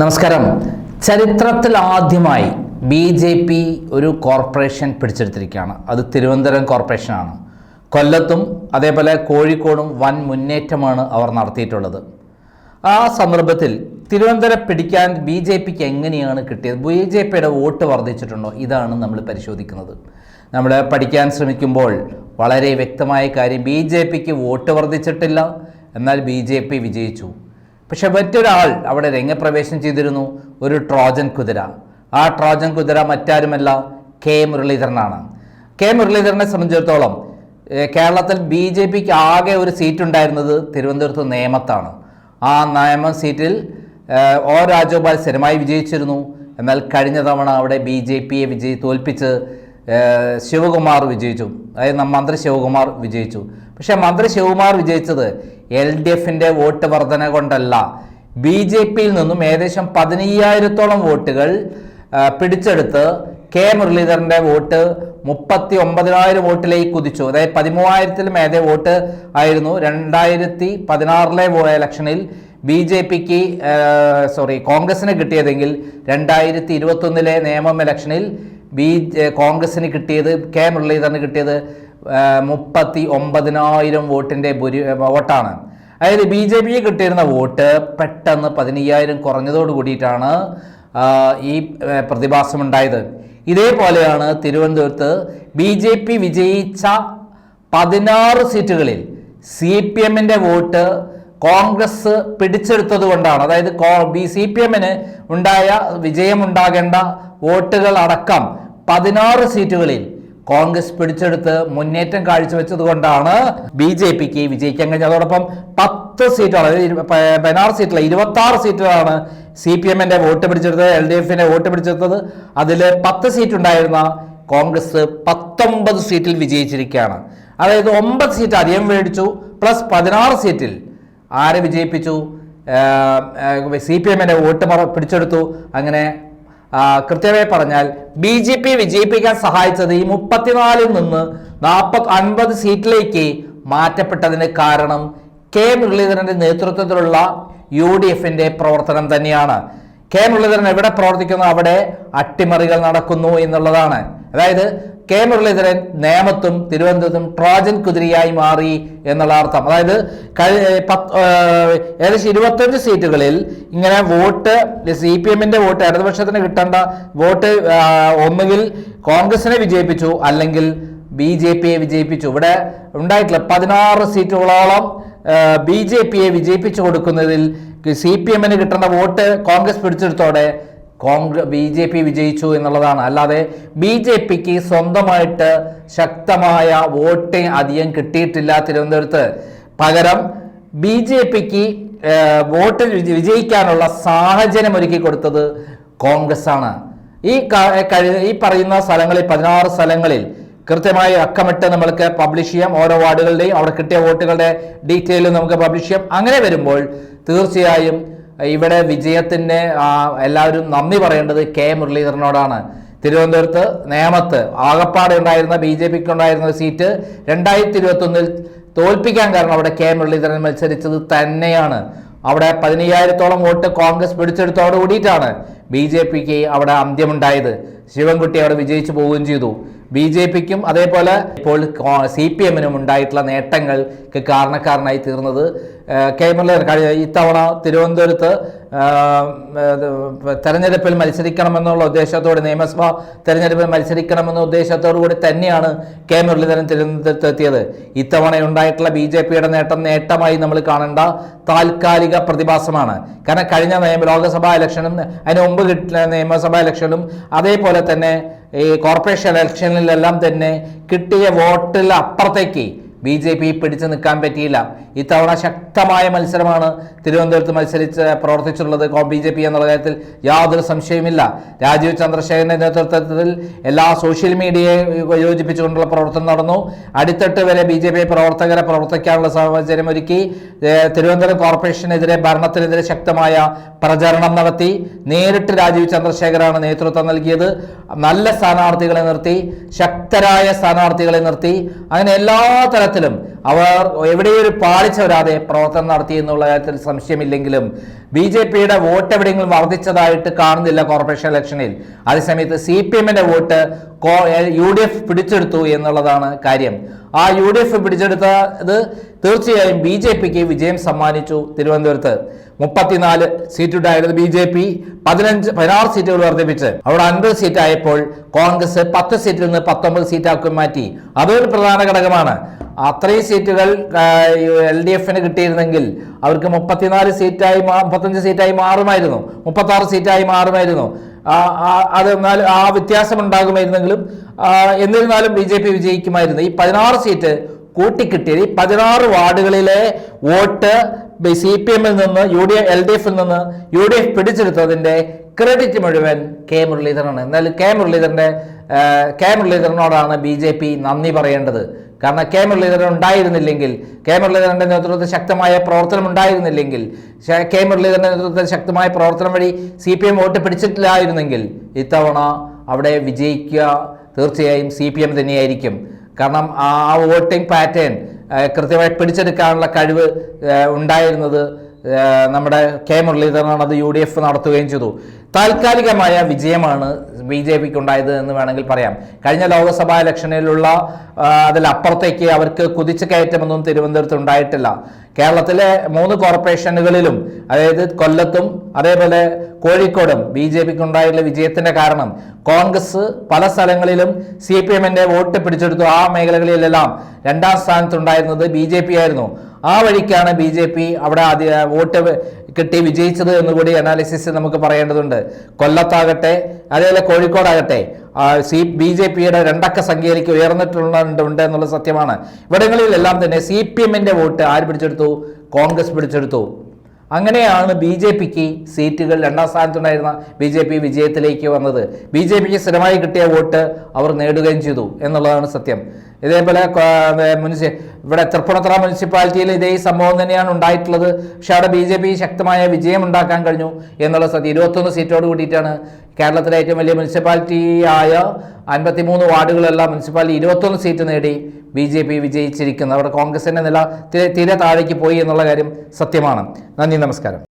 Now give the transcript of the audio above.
നമസ്കാരം. ചരിത്രത്തിൽ ആദ്യമായി ബി ജെ പി ഒരു കോർപ്പറേഷൻ പിടിച്ചെടുത്തിരിക്കുകയാണ്. അത് തിരുവനന്തപുരം കോർപ്പറേഷനാണ്. കൊല്ലത്തും അതേപോലെ കോഴിക്കോടും വൻ മുന്നേറ്റമാണ് അവർ നടത്തിയിട്ടുള്ളത്. ആ സന്ദർഭത്തിൽ തിരുവനന്തപുരം പിടിക്കാൻ ബി ജെ പിക്ക് എങ്ങനെയാണ് കിട്ടിയത്? ബി ജെ പിയുടെ വോട്ട് വർദ്ധിച്ചിട്ടുണ്ടോ? ഇതാണ് നമ്മൾ പരിശോധിക്കുന്നത്. നമ്മൾ പഠിക്കാൻ ശ്രമിക്കുമ്പോൾ വളരെ വ്യക്തമായ കാര്യം ബി ജെ പിക്ക് വോട്ട് വർദ്ധിച്ചിട്ടില്ല. എന്നാൽ ബി ജെ പി വിജയിച്ചു. പക്ഷെ മറ്റൊരാൾ അവിടെ രംഗപ്രവേശനം ചെയ്തിരുന്നു. ഒരു ട്രോജൻ കുതിര. ആ ട്രോജൻ കുതിര മറ്റാരുമല്ല കെ. മുരളീധരനാണ്. കെ. മുരളീധരനെ സംബന്ധിച്ചിടത്തോളം കേരളത്തിൽ ബി ജെ പിക്ക് ആകെ ഒരു സീറ്റ് ഉണ്ടായിരുന്നത് തിരുവനന്തപുരത്ത് നേമത്താണ്. ആ നിയമ സീറ്റിൽ ഓ രാജഗോപാൽ സ്ഥിരമായി വിജയിച്ചിരുന്നു. എന്നാൽ കഴിഞ്ഞ തവണ അവിടെ ബി ജെ പിയെ വിജയി തോൽപ്പിച്ച് ശിവകുമാർ വിജയിച്ചു. അതായത് മന്ത്രി ശിവകുമാർ വിജയിച്ചു. പക്ഷേ മന്ത്രി ശിവകുമാർ വിജയിച്ചത് എൽ ഡി എഫിന്റെ വോട്ട് വർധന കൊണ്ടല്ല. ബി ജെ പിയിൽ നിന്നും ഏകദേശം പതിനയ്യായിരത്തോളം വോട്ടുകൾ പിടിച്ചെടുത്ത് കെ മുരളീധരന്റെ വോട്ട് മുപ്പത്തി ഒമ്പതിനായിരം വോട്ടിലേക്ക് കുതിച്ചു. അതായത് പതിമൂവായിരത്തിലും ഏതേ വോട്ട് ആയിരുന്നു. രണ്ടായിരത്തി പതിനാറിലെ ഇലക്ഷനിൽ ബി ജെ പിക്ക് സോറി കോൺഗ്രസിന് കിട്ടിയതെങ്കിൽ രണ്ടായിരത്തി ഇരുപത്തൊന്നിലെ നിയമം ഇലക്ഷനിൽ ബി കോൺഗ്രസിന് കിട്ടിയത് കെ മുരളീധരന് കിട്ടിയത് മുപ്പത്തി ഒമ്പതിനായിരം വോട്ടിന്റെ ഭൂരി വോട്ടാണ്. അതായത് ബി ജെ പിക്ക് കിട്ടിയിരുന്ന വോട്ട് പെട്ടെന്ന് പതിനയ്യായിരം കുറഞ്ഞതോട് കൂടിയിട്ടാണ് ഈ പ്രതിഭാസമുണ്ടായത്. ഇതേപോലെയാണ് തിരുവനന്തപുരത്ത് ബി ജെ പി വിജയിച്ച പതിനാറ് സീറ്റുകളിൽ സി പി എമ്മിന്റെ വോട്ട് കോൺഗ്രസ് പിടിച്ചെടുത്തത് കൊണ്ടാണ്. അതായത് ബി സി പി എമ്മിന് ഉണ്ടായ വിജയമുണ്ടാകേണ്ട വോട്ടുകൾ അടക്കം പതിനാറ് സീറ്റുകളിൽ കോൺഗ്രസ് പിടിച്ചെടുത്ത് മുന്നേറ്റം കാഴ്ചവെച്ചത് കൊണ്ടാണ് ബി ജെ പിക്ക് വിജയിക്കാൻ കഴിഞ്ഞത്. അതോടൊപ്പം പത്ത് പ- പതിനാറ് സീറ്റില്ല ഇരുപത്തി ആറ് സീറ്റുകളാണ് സി പി എമ്മിന്റെ വോട്ട് പിടിച്ചെടുത്തത് എൽ ഡി എഫിന്റെ വോട്ട് പിടിച്ചെടുത്തത്. അതിൽ പത്ത് സീറ്റ് ഉണ്ടായിരുന്ന കോൺഗ്രസ് പത്തൊമ്പത് സീറ്റിൽ വിജയിച്ചിരിക്കുകയാണ്. അതായത് ഒമ്പത് സീറ്റ് അധികം മേടിച്ചു പ്ലസ് പതിനാറ് സീറ്റിൽ ആരെ വിജയിപ്പിച്ചു? സി പി എമ്മിന്റെ വോട്ട് പിടിച്ചെടുത്തു. അങ്ങനെ കൃത്യമായി പറഞ്ഞാൽ ബി ജെ പി വിജയിപ്പിക്കാൻ സഹായിച്ചത് ഈ മുപ്പത്തിനാലിൽ നിന്ന് നാൽപ്പത്തി അൻപത് സീറ്റിലേക്ക് മാറ്റപ്പെട്ടതിന് കാരണം കെ മുരളീധരന്റെ നേതൃത്വത്തിലുള്ള യു ഡി എഫിന്റെ പ്രവർത്തനം തന്നെയാണ്. കെ മുരളീധരൻ എവിടെ പ്രവർത്തിക്കുന്നു? അവിടെ അട്ടിമറികൾ നടക്കുന്നു എന്നുള്ളതാണ്. അതായത് കെ മുരളീധരൻ നേമത്തും തിരുവനന്തപുരത്തും ട്രോജൻ കുതിരയായി മാറി എന്നുള്ള അർത്ഥം. അതായത് കഴി ഏകദേശം ഇരുപത്തഞ്ച് സീറ്റുകളിൽ ഇങ്ങനെ വോട്ട് സി പി എമ്മിന്റെ വോട്ട് ഇടതുപക്ഷത്തിന് കിട്ടേണ്ട വോട്ട് ഒന്നുകിൽ കോൺഗ്രസിനെ വിജയിപ്പിച്ചു അല്ലെങ്കിൽ ബി ജെ പിയെ വിജയിപ്പിച്ചു. ഇവിടെ ഉണ്ടായിട്ടില്ല പതിനാറ് സീറ്റുകളോളം ബി ജെ പിയെ വിജയിപ്പിച്ചു കൊടുക്കുന്നതിൽ സി പി എമ്മിന് കിട്ടേണ്ട വോട്ട് കോൺഗ്രസ് പിടിച്ചെടുത്തോടെ കോൺഗ്രസ് ബി ജെ പി വിജയിച്ചു എന്നുള്ളതാണ്. അല്ലാതെ ബി ജെ പിക്ക് സ്വന്തമായിട്ട് ശക്തമായ വോട്ട് അധികം കിട്ടിയിട്ടില്ല തിരുവനന്തപുരത്ത്. പകരം ബി ജെ പിക്ക് വോട്ട് വിജയിക്കാനുള്ള സാഹചര്യം ഒരുക്കി കൊടുത്തത് കോൺഗ്രസ് ആണ് ഈ ഈ പറയുന്ന സ്ഥലങ്ങളിൽ പതിനാറ് സ്ഥലങ്ങളിൽ കൃത്യമായി അക്കമിട്ട് നമ്മൾക്ക് പബ്ലിഷ് ചെയ്യാം. ഓരോ വാർഡുകളുടെയും അവിടെ കിട്ടിയ വോട്ടുകളുടെ ഡീറ്റെയിൽ നമുക്ക് പബ്ലിഷ് ചെയ്യാം. അങ്ങനെ വരുമ്പോൾ തീർച്ചയായും ഇവിടെ വിജയത്തിന് എല്ലാവരും നന്ദി പറയേണ്ടത് കെ. മുരളീധരനോടാണ്. തിരുവനന്തപുരത്ത് നേമത്ത് ആകപ്പാടെ ഉണ്ടായിരുന്ന ബി ജെ പിക്ക് ഉണ്ടായിരുന്ന സീറ്റ് രണ്ടായിരത്തി ഇരുപത്തൊന്നിൽ തോൽപ്പിക്കാൻ കാരണം അവിടെ കെ. മുരളീധരൻ മത്സരിച്ചത് തന്നെയാണ്. അവിടെ പതിനയ്യായിരത്തോളം വോട്ട് കോൺഗ്രസ് പിടിച്ചെടുത്തോട് കൂടിയിട്ടാണ് ബി ജെ പിക്ക് അവിടെ അന്ത്യമുണ്ടായത്. ശിവൻകുട്ടി അവിടെ വിജയിച്ചു പോവുകയും ചെയ്തു. ബി ജെ പിക്കും അതേപോലെ ഇപ്പോൾ സി പി എമ്മിനും ഉണ്ടായിട്ടുള്ള നേട്ടങ്ങൾക്ക് കാരണക്കാരനായി തീർന്നത് കെ. മുരളീധരൻ കഴിഞ്ഞ ഇത്തവണ തിരുവനന്തപുരത്ത് തെരഞ്ഞെടുപ്പിൽ മത്സരിക്കണമെന്നുള്ള ഉദ്ദേശത്തോടെ നിയമസഭാ തെരഞ്ഞെടുപ്പിൽ മത്സരിക്കണമെന്ന ഉദ്ദേശത്തോടു കൂടി തന്നെയാണ് കെ. മുരളീധരൻ തിരുവനന്തപുരത്ത് എത്തിയത്. ഇത്തവണ ഉണ്ടായിട്ടുള്ള ബി ജെ പിയുടെ നേട്ടം നേട്ടമായി നമ്മൾ കാണേണ്ട താൽക്കാലിക പ്രതിഭാസമാണ്. കാരണം കഴിഞ്ഞ നിയമ ലോക്സഭാ ഇലക്ഷനും അതിന് മുമ്പ് കിട്ടിയ നിയമസഭാ ഇലക്ഷനും അതേപോലെ തന്നെ ഈ കോർപ്പറേഷൻ ഇലക്ഷനിലെല്ലാം തന്നെ കിട്ടിയ വോട്ടിൽ അപ്പുറത്തേക്ക് ബി ജെ പി പിടിച്ചു നിൽക്കാൻ പറ്റിയില്ല. ഇത്തവണ ശക്തമായ മത്സരമാണ് തിരുവനന്തപുരത്ത് മത്സരിച്ച് പ്രവർത്തിച്ചിട്ടുള്ളത് ബി ജെ പി എന്നുള്ള കാര്യത്തിൽ യാതൊരു സംശയമില്ല രാജീവ് ചന്ദ്രശേഖരന്റെ നേതൃത്വത്തിൽ എല്ലാ സോഷ്യൽ മീഡിയയെ യോജിപ്പിച്ചുകൊണ്ടുള്ള പ്രവർത്തനം നടന്നു. അടിത്തട്ട് വരെ ബി ജെ പി പ്രവർത്തകരെ പ്രവർത്തിക്കാനുള്ള സാഹചര്യം ഒരുക്കി. തിരുവനന്തപുരം കോർപ്പറേഷനെതിരെ ഭരണത്തിനെതിരെ ശക്തമായ പ്രചരണം നടത്തി. നേരിട്ട് രാജീവ് ചന്ദ്രശേഖരാണ് നേതൃത്വം നൽകിയത്. നല്ല സ്ഥാനാർത്ഥികളെ നിർത്തി. ശക്തരായ സ്ഥാനാർത്ഥികളെ നിർത്തി. അങ്ങനെ എല്ലാ തരത്തിലും തലത്തിലും അവർ എവിടെയൊരു പാളിച്ച വരാതെ പ്രവർത്തനം നടത്തി എന്നുള്ള കാര്യത്തിൽ സംശയമില്ലെങ്കിലും ബി ജെ പിയുടെ വോട്ട് എവിടെയെങ്കിലും വർദ്ധിച്ചതായിട്ട് കാണുന്നില്ല കോർപ്പറേഷൻ ഇലക്ഷനിൽ. അതേസമയത്ത് സി പി എമ്മിന്റെ വോട്ട് യു ഡി എഫ് പിടിച്ചെടുത്തു എന്നുള്ളതാണ് കാര്യം. ആ യു ഡി എഫ് പിടിച്ചെടുത്തത് തീർച്ചയായും ബി ജെ പിക്ക് വിജയം സമ്മാനിച്ചു തിരുവനന്തപുരത്ത്. മുപ്പത്തിനാല് സീറ്റുണ്ടായിരുന്നത് ബി ജെ പി പതിനഞ്ച് പതിനാറ് സീറ്റുകൾ വർദ്ധിപ്പിച്ച്. അവിടെ അൻപത് സീറ്റായപ്പോൾ കോൺഗ്രസ് പത്ത് സീറ്റിൽ നിന്ന് പത്തൊമ്പത് സീറ്റാക്കി മാറ്റി. അതൊരു പ്രധാന ഘടകമാണ്. അത്രയും സീറ്റുകൾ എൽ ഡി എഫിന് കിട്ടിയിരുന്നെങ്കിൽ അവർക്ക് മുപ്പത്തിനാല് സീറ്റായി മുപ്പത്തഞ്ച് സീറ്റായി മാറുമായിരുന്നു. മുപ്പത്താറ് സീറ്റായി മാറുമായിരുന്നു. ആ- ആ- വ്യത്യാസം ഉണ്ടാകുമായിരുന്നെങ്കിലും എന്നിരുന്നാലും ബി ജെ പി വിജയിക്കുമായിരുന്നു. ഈ പതിനാറ് സീറ്റ് കൂട്ടിക്കിട്ടിയത് ഈ പതിനാറ് വാർഡുകളിലെ വോട്ട് സി പി എമ്മിൽ നിന്ന് യു ഡി എൽ ഡി എഫിൽ നിന്ന് യു ഡി എഫ് പിടിച്ചെടുത്തതിന്റെ ക്രെഡിറ്റ് മുഴുവൻ കെ മുരളീധരനാണ്. എന്നാൽ കെ മുരളീധരന്റെ ആ, കെ മുരളീധരനോടാണ് ബി ജെ പി നന്ദി പറയേണ്ടത്. കാരണം കെ മുരളീധരൻ ഉണ്ടായിരുന്നില്ലെങ്കിൽ കെ മുരളീധരന്റെ നേതൃത്വത്തിൽ ശക്തമായ പ്രവർത്തനം ഉണ്ടായിരുന്നില്ലെങ്കിൽ കെ മുരളീധരന്റെ നേതൃത്വത്തിൽ ശക്തമായ പ്രവർത്തനം വഴി സി പി എം വോട്ട് പിടിച്ചിട്ടില്ലായിരുന്നെങ്കിൽ ഇത്തവണ അവിടെ വിജയിക്കുക തീർച്ചയായും സി പി എം തന്നെയായിരിക്കും. കാരണം ആ വോട്ടിംഗ് പാറ്റേൺ കൃത്യമായി പിടിച്ചെടുക്കാനുള്ള കഴിവ് ഉണ്ടായിരുന്നത് നമ്മുടെ കെ മുരളീധരനാണ് അത് യു ഡി എഫ് നടത്തുകയും ചെയ്തു. താൽക്കാലികമായ വിജയമാണ് ബി ജെ പിക്ക് ഉണ്ടായത് എന്ന് വേണമെങ്കിൽ പറയാം. കഴിഞ്ഞ ലോക്സഭാ ഇലക്ഷനിലുള്ള അതിലപ്പുറത്തേക്ക് അവർക്ക് കുതിച്ചു കയറ്റമൊന്നും തിരുവനന്തപുരത്ത് ഉണ്ടായിട്ടില്ല. കേരളത്തിലെ മൂന്ന് കോർപ്പറേഷനുകളിലും അതായത് കൊല്ലത്തും അതേപോലെ കോഴിക്കോടും ബി ജെ പിക്ക് ഉണ്ടായിട്ടുള്ള വിജയത്തിന്റെ കാരണം കോൺഗ്രസ് പല സ്ഥലങ്ങളിലും സി പി എമ്മിന്റെ വോട്ട് പിടിച്ചെടുത്തു. ആ മേഖലകളിലെല്ലാം രണ്ടാം സ്ഥാനത്തുണ്ടായിരുന്നത് ബി ജെ പി ആയിരുന്നു. ആ വഴിക്കാണ് ബി ജെ പി അവിടെ ആദ്യ വോട്ട് കിട്ടി വിജയിച്ചത് എന്നുകൂടി അനാലിസിസ് നമുക്ക് പറയേണ്ടതുണ്ട്. കൊല്ലത്താകട്ടെ അതേപോലെ കോഴിക്കോടാകട്ടെ സി ബി ജെ പിയുടെ രണ്ടക്ക സംഖ്യയിലേക്ക് ഉയർന്നിട്ടുള്ളുണ്ട് എന്നുള്ള സത്യമാണ്. ഇവിടങ്ങളിലെല്ലാം തന്നെ സി പി എമ്മിന്റെ വോട്ട് ആര് പിടിച്ചെടുത്തു? കോൺഗ്രസ് പിടിച്ചെടുത്തു. അങ്ങനെയാണ് ബി ജെ പിക്ക് സീറ്റുകൾ രണ്ടാം സ്ഥാനത്തുണ്ടായിരുന്ന ബി ജെ പി വിജയത്തിലേക്ക് വന്നത്. ബി ജെ പിക്ക് സ്ഥിരമായി കിട്ടിയ വോട്ട് അവർ നേടുകയും ചെയ്തു എന്നുള്ളതാണ് സത്യം. ഇതേപോലെ മുനിസി ഇവിടെ തൃപ്പൂണിത്തുറ മുനിസിപ്പാലിറ്റിയിൽ ഇതേ സംഭവം തന്നെയാണ് ഉണ്ടായിട്ടുള്ളത്. പക്ഷെ അവിടെ ബി ജെ പി ശക്തമായ വിജയം ഉണ്ടാക്കാൻ കഴിഞ്ഞു എന്നുള്ള സത്യം. ഇരുപത്തൊന്ന് സീറ്റോട് കൂടിയിട്ടാണ് കേരളത്തിലെ ഏറ്റവും വലിയ മുനിസിപ്പാലിറ്റി ആയ അൻപത്തിമൂന്ന് വാർഡുകളെല്ലാം മുനിസിപ്പാലിറ്റി ഇരുപത്തൊന്ന് സീറ്റ് നേടി ബി ജെ പി വിജയിച്ചിരിക്കുന്നത്. അവിടെ കോൺഗ്രസിന്റെ നില തീരെ താഴേക്ക് പോയി എന്നുള്ള കാര്യം സത്യമാണ്. നന്ദി നമസ്കാരം.